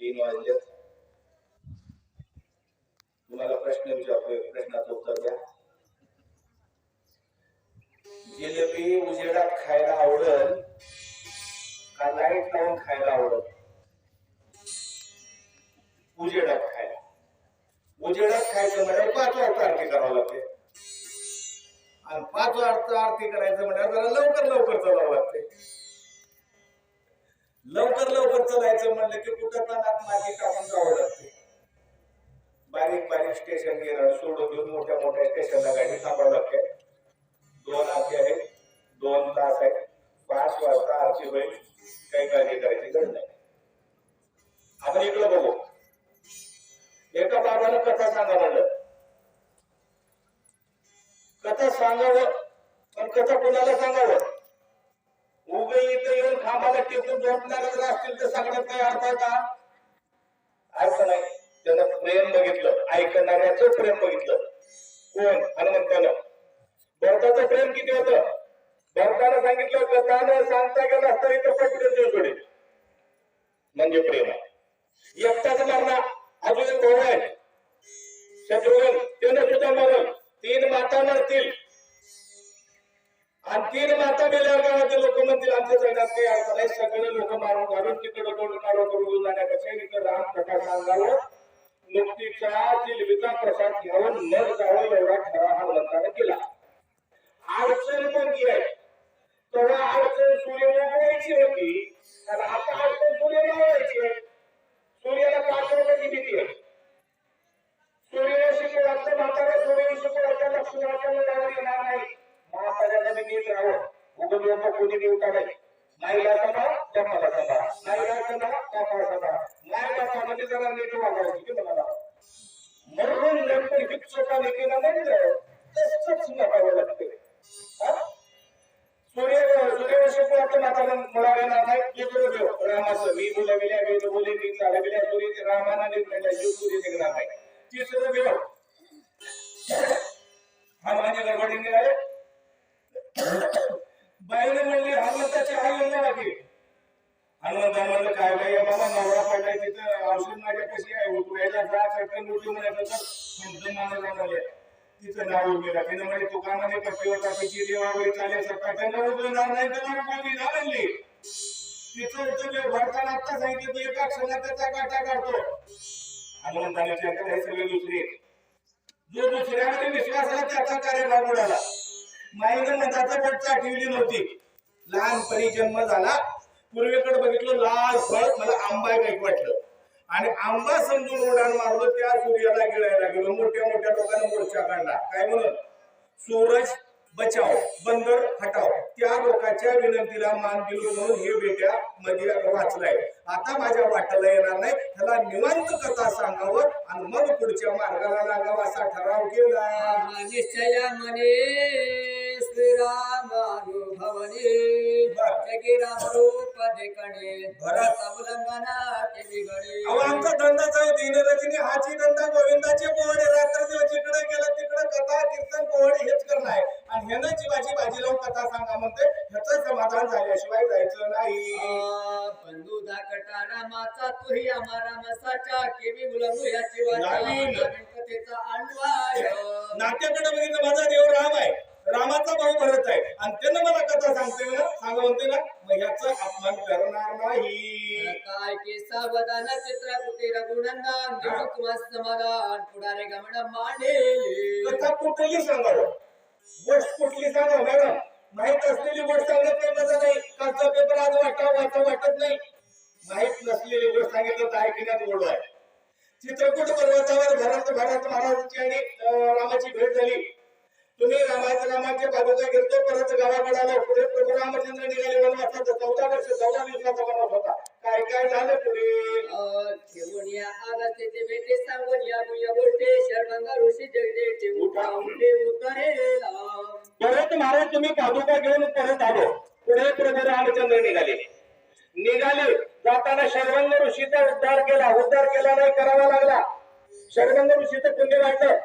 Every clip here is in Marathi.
तीन वाजले. तुम्हाला प्रश्न विचारतोय. प्रश्नाचं उत्तर द्या. जिलेबी उजेडात खायला आवडल का लाइट लावून खायला आवडल? उजेडात खायला. उजेडात खायचं म्हणजे पाच वाजता आरती करावं लागते. आणि पाच वाजता आरती करायचं म्हणजे जरा लवकर लवकर चालावं लागते. लवकर लवकर चलायचं म्हणलं की कुठं तणात माती टाकून जावं लागते. बारीक बारीक स्टेशन गेलं सोडून घेऊन मोठ्या मोठ्या स्टेशनला गाडी थांबावं लागते. दोन आरती आहेत दोन तास आहेत पाच वाजता आरती होईल काही काळजी करायची गरज नाही. आपण इकडं बघू. एका बाबानं कथा सांगा म्हणलं कथा सांगावं पण कथा कुणाला सांगावं? इथं येऊन खांबाला टेकून झोपणारे जर असतील तर सांगण्यात काही अर्थ आहे का अर्थ नाही. त्यानं प्रेम बघितलं. ऐकणाऱ्याचं प्रेम बघितलं. कोण? हनुमंतानं. भरताचं प्रेम किती होतं? भरतानं सांगितलं होतं त्यानं सांगता गेला तरी तर पटकन देऊ सोडेल म्हणजे प्रेम. आहे एकटाच मारला अजून एक भाऊ आहे. शत्रुघ्न त्यानं सुद्धा मारल. तीन माता मरतील. आणि माता गेल्यावर गावातील लोक म्हणतील आमच्या जगात काही अर्थ नाही. सगळे लोक मारून घालून तिकडे तोंड काढो करून जाण्यापेक्षा इथं राम प्रकाश सांगावं मुक्तीचा जिलबीचा प्रसाद घ्यावं न जावं एवढा ठराव हा मंत्राने केला अडचण कोणती आहे तेव्हा अडचण सूर्य लावायची होती आणि आता अडचण सूर्य लावायची आहे सूर्याला पाठवण्याची भीती आहे सूर्यवंशी कुळाचं म्हातारा सूर्यवंशी कुळाच्या लक्ष्मणाच्या जाऊन येणार नाही म्हाताऱ्याला मी नीट राहावं उगं लोक कोणी देवता नाही नाईला सभा जपाला सभा नाईला सभा नाही जरा नीट की मला म्हणून नंतर केलं तसंच नकावं लागते सूर्य सूर्यवंशी नाही देव रामाचं मी बोलविल्या वेद बोले मी चालविल्या सूर्य रामाना निर्णय जीव सूर्य निघणार नाही तिसरं देव हनुमानच्या निघाले बाईने म्हणले हनुमंताची आई येणार आहे हनुमंता म्हणलं काय बाई बाबा नवरा तिथं औषध माझ्या कशी आहे? जा चटकन म्हणायचं तर झाले तिचं नाव म्हणजे पट्टीवर टाकायची चालेल त्यांना नाही तर कोणी भरताना सांगितलं की एका क्षणात त्याचा काटा काढतो. हनुमंताने हे सगळे दुसरे. जो दुसऱ्यामध्ये विश्वास आला त्याचा कार्यभाग उडाला मताचा पट्टा ठेवली नव्हती. लहानपणी जन्म झाला. पूर्वेकडे बघितलं लाल फळ मला आंबा आहे काही वाटलं. आणि आंबा समजून उडान मारलं त्या सूर्याला गिळायला गेलो. मोठ्या मोठ्या लोकांना मोर्चा काढला. काय म्हणून? सूरज बचाव बंदर हटाव. त्या लोकांच्या विनंतीला मान दिलो म्हणून हे बेट्या मध्ये वाचलाय. आता माझ्या वाटाला येणार नाही. त्याला निवांत कथा सांगावं आणि मग पुढच्या मार्गाला लागावा असा ठराव केला. निश्चया मने. अहो आमचा धंदाच आहे दिनरजनी हाची धंदा गोविंदाचे पोहडे रात्र दिवस जिकडे गेलं तिकडे कथा कीर्तन पोहडे हेच करणं आहे. आणि ह्यानं जीवाची भाजी लावून कथा सांगा म्हणते ह्याचं समाधान झाल्याशिवाय जायचं नाही. बंधू धाकटा रामाचा तोही आम्हा रामसाचा केवी मुलगू याची वाचा नवीन. कथेचा अन्वय नाट्याकडे बघितलं माझा देव राम आहे. रामाचा भाऊ भरत आहे. आणि त्यानं मला कथा सांगते ना. सांगा म्हणते ना मग ह्याचा अपमान करणार नाही. काय की सावधान चित्र कुटी रघुनंदन तुम्हा समाधान पुढारे गमन मांडे कथा कुठली सांगावं गोष्ट कुठली सांगा मॅडम माहीत असलेली गोष्ट सांगत काही मजा नाही कालचा पेपर आज वाटा वाचा वाटत नाही. माहीत नसलेली गोष्ट सांगितलं तर ऐकण्यात ओढ आहे. चित्रकूट पर्वतावर भरत भरत महाराजांची आणि रामाची भेट झाली. तुम्ही रामाच्या रामाचे पादुका घेतो परत गावाकडे आलो पुढे प्रभू रामचंद्र निघाले वनवासाचा चौदा वर्ष चौदा दिवसाचा वनवास होता. काय काय झालं पुढे? या आगाचे ते सांगून ऋषी उठे परत महाराज तुम्ही पादुका घेऊन परत आलो. पुढे प्रभू रामचंद्र निघाले. निघाले जाताना शर्वंग ऋषीचा उद्धार केला. उद्धार केला नाही करावा लागला. शर्वंग ऋषीचं पुण्य वाटलं.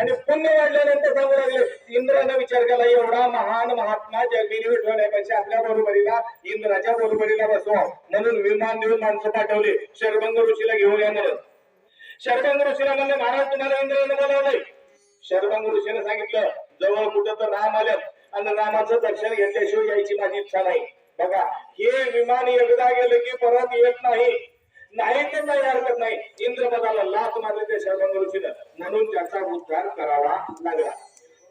आणि पुण्य वाढल्यानंतर सांगू लागले इंद्रानं विचार केला एवढा महान महात्मा जगबिनी ठेवण्यापेक्षा आपल्या बरोबरीला इंद्राच्या बरोबरीला बसवा. म्हणून विमान देऊन माणसं पाठवले. शर्भंग ऋषीला घेऊन या म्हणून. शर्भंग ऋषीला म्हणले महाराज तुम्हाला इंद्राने बोलावलंय. शर्भंग ऋषीने सांगितलं जवळ कुठं तर राम आलं आणि रामाचं दर्शन घेतल्याशिवाय यायची माझी इच्छा नाही. बघा हे विमान एकदा गेलं की परत येत नाही. नाही काही नाही हरकत नाही. इंद्रपदाला लाच मारले ते शरभंग ऋषीनं म्हणून त्याचा उद्धार करावा लागला.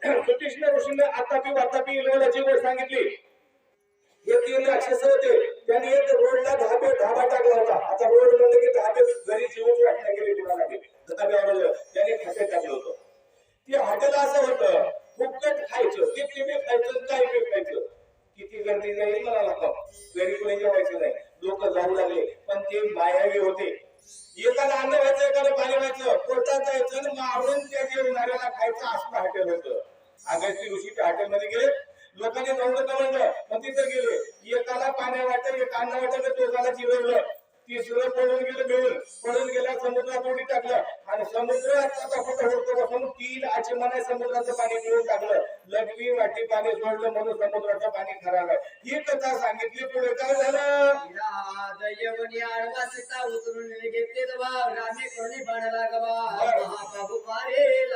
सुतीष्ण ऋषीनं आतापी वातापी इलवलाची गोष्ट सांगितली. हे तीन राक्षस होते. त्यांनी एक रोडला धाबे धाबा टाकला होता. आता रोड म्हणलं की धाबे घरी जीवन राखण्या गेले तुम्हाला धाब्यावर त्यांनी खाते टाकलं होतं. ते हॉटेल असं होतं. फुकट खायचं. किती बी खायचं काय बी खायचं. किती गर्दी जाईल मला नको. घरी कोणी जेवायचं नाही. लोक जाऊ लागले. ते मायावी होते. एकाला अन्न व्हायचं एकाला पाणी व्हायचं पोटात जायचं आणि मारून त्या जेवणाऱ्याला खायचं असं हॉटेल होतं. अगस्ती ऋषी त्या हॉटेलमध्ये गेले. लोकांनी जाऊन नका म्हणलं मग तिथे गेले. एकाला पाण्या वाटत एक अन्न वाटत दोघाला जिरवलं तिसरं पळून गेलं मिळून पळून गेल्या समुद्रात उडी टाकलं. आणि समुद्रात बसून तीन आचमने समुद्राचं पाणी पिऊन टाकलं. लघवी वाटी पाणी सोडलं म्हणून समुद्राचं पाणी खराब. ही कथा सांगितली पुढे काय झालं? यवनी आडवा सीता उतरून घेतले रामे कोणी गवा पारेल.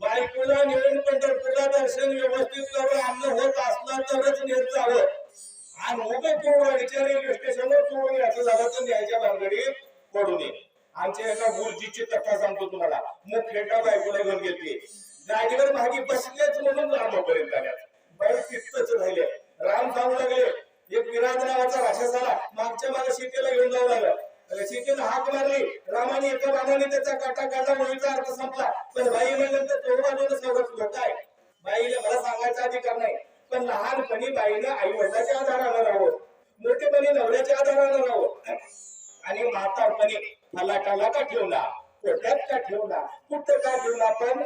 बायकोला नेऊन पंढरपूरला दर्शन व्यवस्थित करून अन्न होत असलं तरच नेत जावं. आणि उभे कोरवाडीच्या रेल्वे स्टेशनवर चोरून यायचं झालं तर न्यायच्या भानगडीत पडू नये. आमच्या एका गुरुजीची कथा सांगतो तुम्हाला. मग खेटा बायकोला घेऊन घेतली गाडीवर मागे बसलेच म्हणून रामापर्यंत आल्या बाई तिथंच राहिले. राम सांगू लागले एक विराज नावाचा राक्षस आला मागच्या मागे सीतेला घेऊन जाऊ लागला. सीतेनं हाक मारली. रामाने एका बाणाने त्याचा काटा काटा मुलीचा अर्थ संपला. पण बाई म्हणलं तर तोडवा बाजूला सगळं धोका आहे. बाईला मला सांगायचा अधिकार नाही. पण लहान लहानपणी बाईनं आई वडिलाच्या आधारानं राहावं? मोठेपणी नवऱ्याच्या आधारानं राहावं? आणि म्हातारपणी फलाटाला का ठेवला? पोट्यात का ठेवला? कुठं का ठेवला पण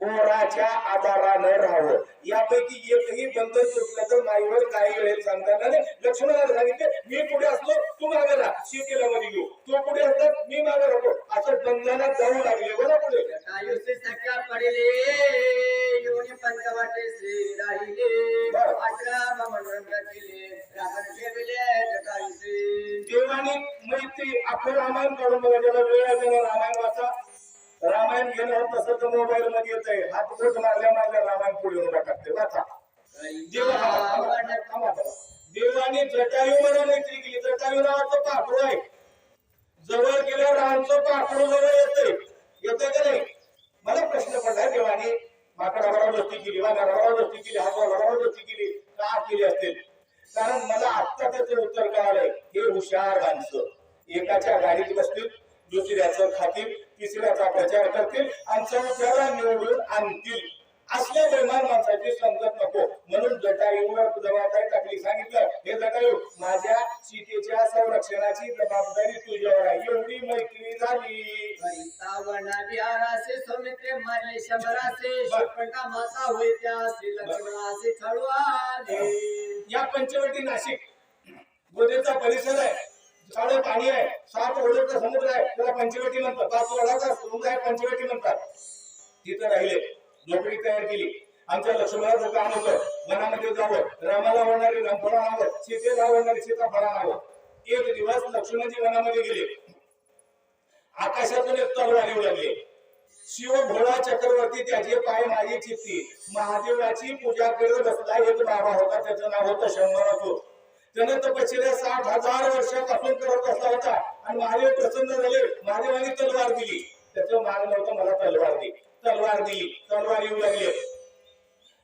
पोराच्या आधारानं राहावं? यापैकी एकही बंधन सुटलं तर माईवर काय वेळेस सांगताना नाही. लक्ष्मणाला सांगितले मी पुढे असलो तू मागे राहा शेतीला मध्ये घेऊ तो पुढे असतात मी मागे राहतो. असं बंधनात जाऊ लागले. बरं पुढे. मोबाईल मध्ये येतंय. हात बोट मारल्या मारल्या रामायण पुढे उभा टाकते वाचा. देवा- देवाने जटायू बरोबर मैत्री केली. जटायू नावाचं पाखरू आहे. जवळ गेल्यावर रामचं पाखरू जवळ येतंय. येतंय का नाही? मला प्रश्न पडला देवाने माकडाबरोबर दोस्ती केली वानराबरोबर दोस्ती केली हातवाबरोबर दोस्ती केली का केली असेल कारण मला आत्ता त्याचं उत्तर कळालंय. हे हुशार माणसं. एकाच्या गाडीत बसतील दुसऱ्याचं खातील प्रचार करतील आणि चौथ्याला निवडून आणतील. असल्या बेमान माणसाची समजत नको. म्हणून जटायूवर जबाबदारी टाकली. सांगितलं हे जटायू माझ्या सीतेच्या संरक्षणाची जबाबदारी तुझ्यावर आहे. एवढी मैत्री झाली. वना बिहारासे सौमित्रे मारले शंभरासे शोकंटा माता होय त्या श्री लक्ष्मणासे खळवाले या पंचवटी नाशिक गोदेचा परिसर आहे. साडे पाणी आहे सात ओढ्याचा समुद्र आहे त्याला पंचवटी म्हणतात. पाच ओढाचा समुद्र आहे पंचवटी म्हणतात. तिथं राहिले झोपडी तयार केली. आमच्या लक्ष्मणाचं काम होतं वनामध्ये जावं रामाला आवडणारी रामफळा नावं सीतेला आवडणारी सीताफळा नावं एक दिवस लक्ष्मणजी वनामध्ये गेले. आकाशातून एक तलवार येऊ लागली. शिव भोळा चक्रवर्ती त्याचे पाय माझी चित्ती महादेवाची पूजा करत बसला एक बाबा होता त्याचं नाव होतं शंभरातून. त्याने तपश्चर्या साठ हजार वर्षापासून करत असला होता. आणि महादेव प्रसन्न झाले. महादेवाने तलवार दिली. त्याचं माग नव्हतं मला तलवार दे तलवार दिली. तलवार येऊ लागली.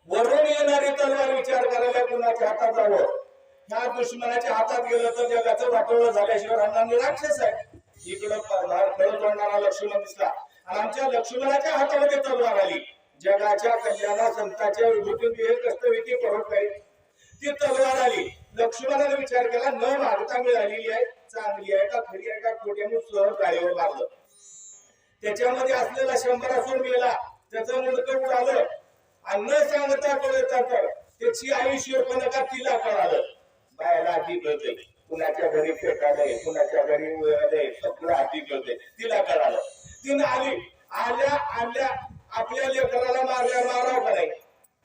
वरून येणारी तलवार विचार करायला कुणाच्या हातात जावं? ह्या दुश्मनाच्या हातात गेलं तर जगाचं वाटोळं झाल्याशिवाय राहणार राक्षस आहे. इकडं फळ तोडणारा लक्ष्मण दिसला. आणि आमच्या लक्ष्मणाच्या हातामध्ये तलवार आली. जगाच्या कल्याणा संताच्या विभूतीत हे कष्टविधी परोपकारी ती तलवार आली. लक्ष्मणाने विचार केला न मारता मिळालेली आहे चांगली आहे का? खरी आहे का? खोटी म्हणून सहज गाडीवर मारलं त्याच्यामध्ये असलेला शंभरासून मेला. त्याचं मुंडकं उडालं आणि न सांगता कळता तर त्याची आयुष्य पण का तिला कळालं. बायला आधी कळते कुणाच्या घरी फेटालंय कुणाच्या घरी वळलंय सगळं आधी कळते तिला कळालं. तिनं आली. आल्या आल्या आपल्या लेकराला मारल्या माराव का नाही?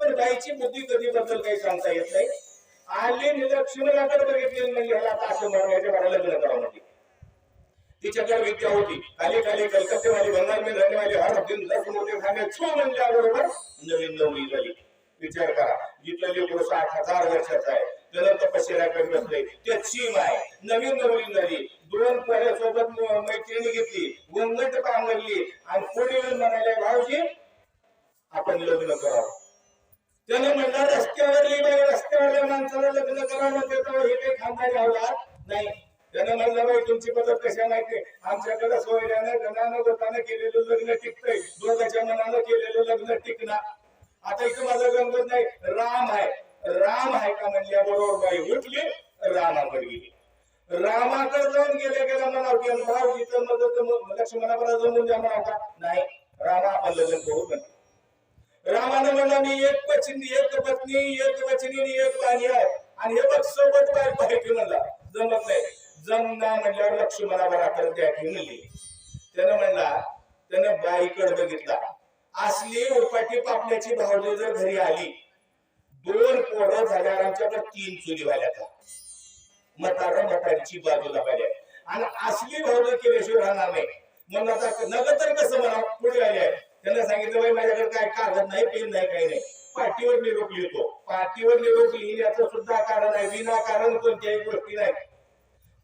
पण बाईची बुद्धी कधी बद्दल काही सांगता येत नाही. आले लक्ष्मणाकडे बघितली म्हणजे ह्याला आता असं मारण्याच्या मला लग्न करावं म्हणजे तिच्याकडे विद्या होती. खाली खाली कलकत्तेवाली बंगालमी धनवाली हर दिन दस मोठे खाणे छो म्हणल्याबरोबर नवीन नवरी झाली. विचार करा जिथलं लेकरू साठ हजार वर्षाचा आहे त्याला तपश्चर्या करत नाही ते चीम आहे. नवीन नवरी झाली दोन पोऱ्यासोबत म- मैत्रिणी घेतली गोंगट पांघरली आणि पुढे येऊन म्हणाले भाऊजी आपण लग्न करावं त्याने म्हणलं रस्त्यावरली बाई रस्त्यावरल्या माणसाला लग्न करावं म्हणते तेव्हा हे काही नाही. त्याने म्हणलं बाई तुमची मदत कशा माहिती आमच्याकडे सोयऱ्यानं गणानं गोतानं केलेलं लग्न टिकतंय. दोघाच्या मनानं केलेलं लग्न टिकणार. आता इथं माझं गंमत नाही. राम आहे. राम आहे का म्हणल्या बरोबर बाई उठली रामाकडे गेली. रामाकडे जाऊन गेले गेला म्हणाव की भाऊ इथं मदत लक्ष्मणाकडे जाऊन द्या म्हणाव का नाही. रामा आपण लग्न करू म्हणते रामानं म्हणलं मी एक पत्नी एक पत्नी एक वचनी एक वाणी आहे. आणि हे बघ सोबत काय पाहिजे म्हणला जमत नाही. जमना म्हणल्यावर लक्ष्मणावर आकडे त्या म्हणली त्यानं म्हणला त्यानं बाईकडे बघितला. असली उपाटी पापण्याची भावली जर घरी आली दोन पोरं झाल्यावर आमच्याकडे तीन चुली व्हायला मतारा मतारीची बाजूला पाहिजे आणि असली भावली केल्याशिवाय राहणार नाही. म्हणून आता नग तर कसं म्हणा पुढे आले. त्यांना सांगितलं बाई माझ्याकडे काय कागद नाही पेन नाही काही नाही. पाठीवर निरोप लिहितो. पाठीवर निरोप लिहिण्याचं सुद्धा कारण आहे विनाकारण कोणत्याही गोष्टी नाही.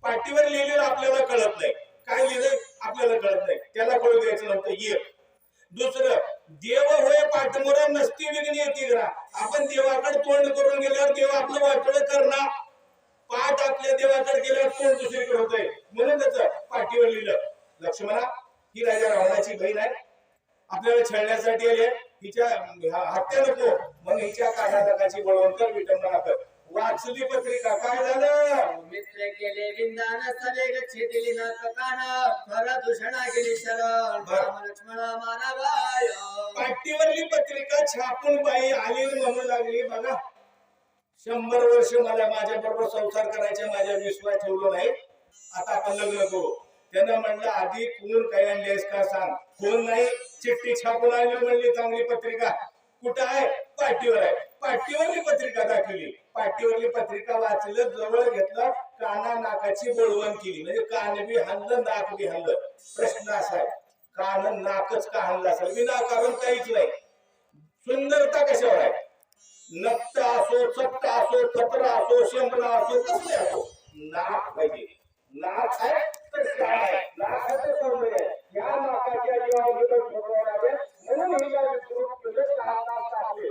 पाठीवर लिहिलेलं आपल्याला कळत नाही. काय लिहिलंय आपल्याला कळत नाही. त्याला कळू द्यायचं नव्हतं. ये. दुसरं देव होय पाठमोर नसती विघ्न येते ग्रा आपण देवाकडे तोंड करून गेल्यावर देव आपलं वाटोळ करणार. पाठ आपल्या देवाकडे गेल्यावर तोंड दुसरीकडे होतंय. म्हणून त्याच पाठीवर लिहिलं. लक्ष्मणा ही राजा रावणाची बहीण आहे. आपल्याला छळण्यासाठी आली. हिच्या हत्या नको. मग हिच्या काढाकाची बळवंतर विटंबना कर. वाचली पत्रिका काय झालं? मित्र केले विंदान सवे गच्छे दिली न ककान खर दूषणा गेली शरण. लक्ष्मण मानवाय पाठीवरली पत्रिका छापून बाई आली म्हणू लागली बघा शंभर वर्ष मला माझ्या बरोबर संसार करायचे माझ्या विश्वास ठेवलो नाही. आता आपण लग्न करू. त्यानं म्हणलं आधी कोण काही आणलीस का सांग? कोण नाही? चिठ्ठी छापून आणली म्हणली चांगली पत्रिका कुठं आहे? पाठीवर आहे. पाठीवरली पत्रिका दाखवली. पाठीवरली पत्रिका वाचलं जवळ घेतलं काना नाकाची बळवण केली. म्हणजे कान बी हल्लं नाक बी हल्लं. प्रश्न असा आहे कान नाकच का हल्ला असेल? विनाकारण काहीच नाही. सुंदरता कशावर आहे? नक्ता असो चपटा असो कपडा असो शेंबडा असो कसले असो. नाक पाहिजे. नाक आहे तर काय आहे. सौंदर्य आहे. या नाकाच्या जीवावर म्हणून हिला विष्णू तुझं कान नाक टाकले